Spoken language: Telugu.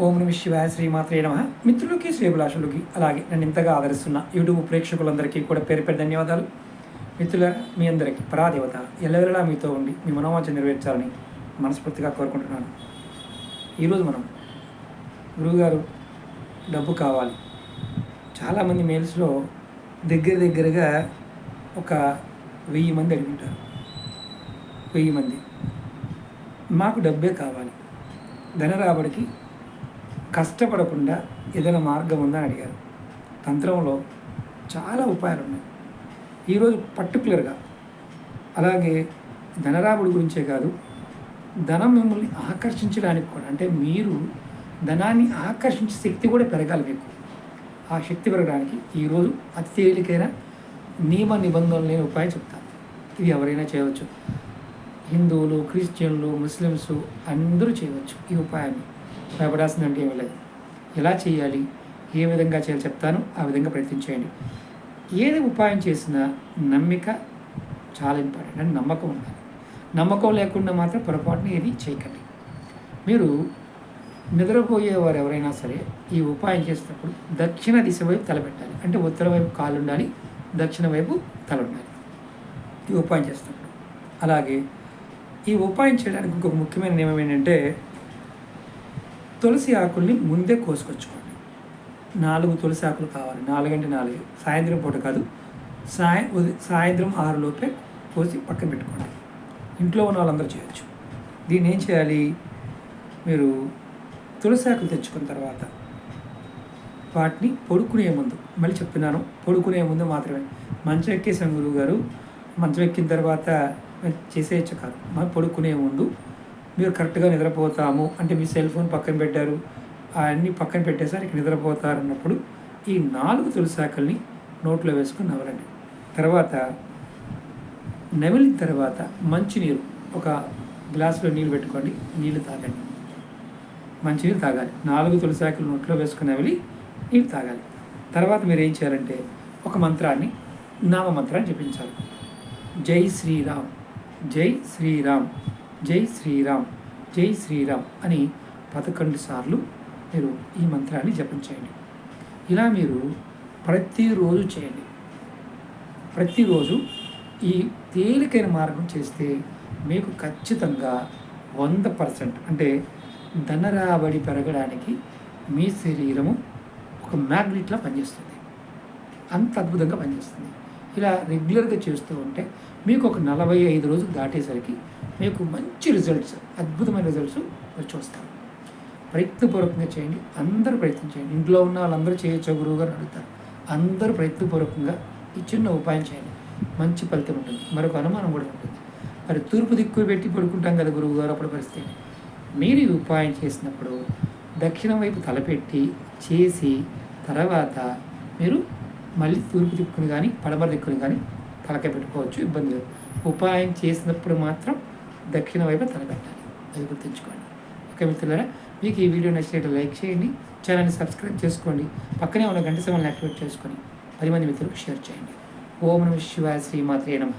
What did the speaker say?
ఓం నమ శివాయ శ్రీమాత్రే నమ. మిత్రులకి శ్రీభిలాషులకి అలాగే నన్ను ఇంతగా ఆదరిస్తున్న యూట్యూబ్ ప్రేక్షకులందరికీ కూడా పేరు పేరు ధన్యవాదాలు. మిత్రుల మీ అందరికీ పరాదేవత ఎల్లవెల్లా మీతో ఉండి మీ మనోవాంఛ నెరవేర్చాలని మనస్ఫూర్తిగా కోరుకుంటున్నాను. ఈరోజు మనం గురువుగారు డబ్బు కావాలి. చాలామంది మెయిల్స్లో దగ్గర దగ్గరగా ఒక వెయ్యి మంది అడుగుంటారు. వెయ్యి మంది. మాకు డబ్బే కావాలి. ధన రాబడికి కష్టపడకుండా ఏదైనా మార్గం ఉందా అని అడిగారు. తంత్రంలో చాలా ఉపాయాలు ఉన్నాయి ఈరోజు పర్టికులర్గా అలాగే ధనరాబడి గురించే కాదు ధనం మిమ్మల్ని ఆకర్షించడానికి కూడా అంటే మీరు ధనాన్ని ఆకర్షించే శక్తి కూడా పెరగాలి మీకు. ఆ శక్తి పెరగడానికి ఈరోజు అతి తేలికైన నియమ నిబంధనలు లేని ఉపాయం చెప్తాను ఇది ఎవరైనా చేయవచ్చు. హిందువులు క్రిస్టియన్లు ముస్లిమ్స్ అందరూ చేయవచ్చు ఈ ఉపాయాన్ని. భయపడాల్సిందంటే ఏమీ లేదు. ఎలా చేయాలి? ఏ విధంగా చేయాలి చెప్తాను. ఆ విధంగా ప్రయత్నించేయండి ఏది ఉపాయం చేసినా నమ్మిక చాలా ఇంపార్టెంట్ అంటే నమ్మకం ఉండాలి. నమ్మకం లేకుండా మాత్రం పొరపాటున ఏది చేయకండి. మీరు నిద్రపోయేవారు ఎవరైనా సరే ఈ ఉపాయం చేసేటప్పుడు దక్షిణ దిశ వైపు తలపెట్టాలి అంటే ఉత్తర వైపు కాలు ఉండాలి దక్షిణ వైపు తల ఉండాలి. ఈ ఉపాయం చేస్తున్నప్పుడు అలాగే ఈ ఉపాయం చేయడానికి ఇంకొక ముఖ్యమైన నియమం ఏంటంటే తులసి ఆకుల్ని ముందే కోసుకొచ్చుకోండి. నాలుగు తులసి ఆకులు కావాలి. నాలుగంటే నాలుగు. సాయంత్రం పూట కాదు. సాయం సాయంత్రం ఆరులోపే కోసి పక్కన పెట్టుకోండి. ఇంట్లో ఉన్న వాళ్ళందరూ చేయొచ్చు. దీన్ని ఏం చేయాలి? మీరు తులసి ఆకులు తెచ్చుకున్న తర్వాత వాటిని పడుకునే ముందు మళ్ళీ చెప్తున్నాను పడుకునే ముందు మాత్రమే. మంచం ఎక్కేసాం గురువు గారు మంచం ఎక్కిన తర్వాత చేసేయచ్చు కాదు. మనం పడుకునే ముందు మీరు కరెక్ట్గా నిద్రపోతాము అంటే మీ సెల్ ఫోన్ పక్కన పెట్టారు అవన్నీ పక్కన పెట్టేసరికి నిద్రపోతారు అన్నప్పుడు ఈ నాలుగు తులసాకల్ని నోట్లో వేసుకుని నవలండి తర్వాత నమిలిన తర్వాత మంచినీరు ఒక గ్లాసులో నీళ్ళు పెట్టుకోండి నీళ్ళు తాగండి. మంచినీళ్ళు తాగాలి. నాలుగు తులసాకులు నోట్లో వేసుకుని నమిలి నీళ్ళు తాగాలి. తర్వాత మీరు ఏం చేయాలంటే ఒక మంత్రాన్ని నామ మంత్రాన్ని జపించాలి. జై శ్రీరామ్ జై శ్రీరామ్. జై శ్రీరామ్ జై శ్రీరామ్ అని పదకొండు సార్లు మీరు ఈ మంత్రాన్ని జపించేయండి ఇలా మీరు ప్రతిరోజు చేయండి. ప్రతిరోజు ఈ తేలికైన మార్గం చేస్తే మీకు ఖచ్చితంగా వంద పర్సెంట్ అంటే ధన రాబడి పెరగడానికి మీ శరీరము ఒక మ్యాగ్నెట్లా పనిచేస్తుంది. అంత అద్భుతంగా పనిచేస్తుంది. ఇలా రెగ్యులర్గా చేస్తూ ఉంటే మీకు ఒక నలభై ఐదు రోజులు దాటేసరికి మీకు మంచి రిజల్ట్స్ అద్భుతమైన రిజల్ట్స్ మీరు చూస్తారు ప్రయత్నపూర్వకంగా చేయండి. అందరూ ప్రయత్నం చేయండి. ఇంట్లో ఉన్న వాళ్ళందరూ చేయొచ్చు గురువు గారు అడుగుతారు. అందరూ ప్రయత్నపూర్వకంగా ఈ చిన్న ఉపాయం చేయండి. మంచి ఫలితం ఉంటుంది. మరొక అనుమానం కూడా ఉంటుంది. మరి తూర్పు దిక్కు పెట్టి పడుకుంటాం కదా గురువు గారు అప్పుడు పరిస్థితి మీరు ఈ ఉపాయం చేసినప్పుడు దక్షిణం వైపు తలపెట్టి చేసి తర్వాత మీరు మళ్ళీ తూర్పు చుక్కుని కానీ పడమర దిక్కుని కానీ తలకాయ పెట్టుకోవచ్చు ఇబ్బంది లేదు. ఉపాయం చేసినప్పుడు మాత్రం దక్షిణ వైపు తలపెట్టాలి అది గుర్తుంచుకోండి. ఓకే మిత్రులారా మీకు ఈ వీడియో నచ్చినట్టు లైక్ చేయండి ఛానల్ని సబ్స్క్రైబ్ చేసుకోండి పక్కనే ఉన్న గంట సమయాన్ని యాక్టివేట్ చేసుకొని పది మంది మిత్రులకు షేర్ చేయండి. ఓం నమ శివాయ శ్రీమాత్రే నమ.